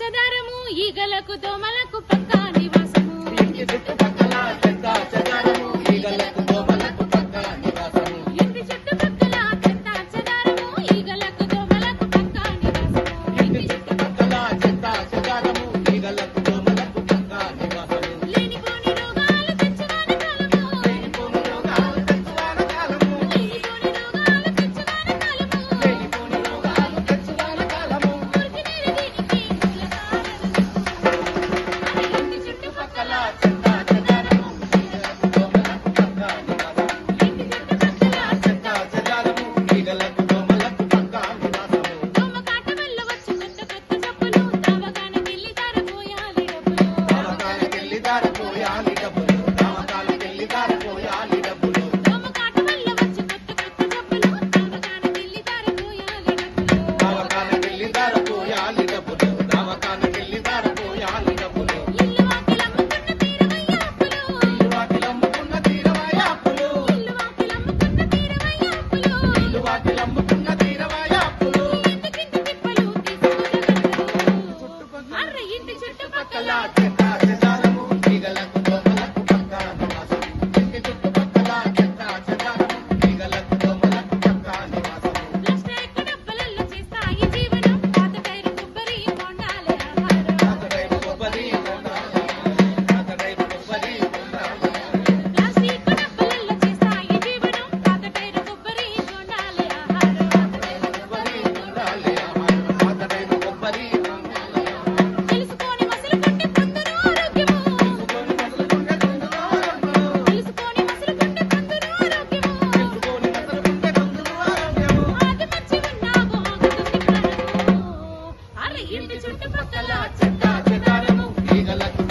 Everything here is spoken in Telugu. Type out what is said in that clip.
పచ్చదరము ఈగలకు దోమలకు పక్కా నివాసం. రాలిడము చుట్టుపక్కల చెత్త చెదారము. ఈగలకు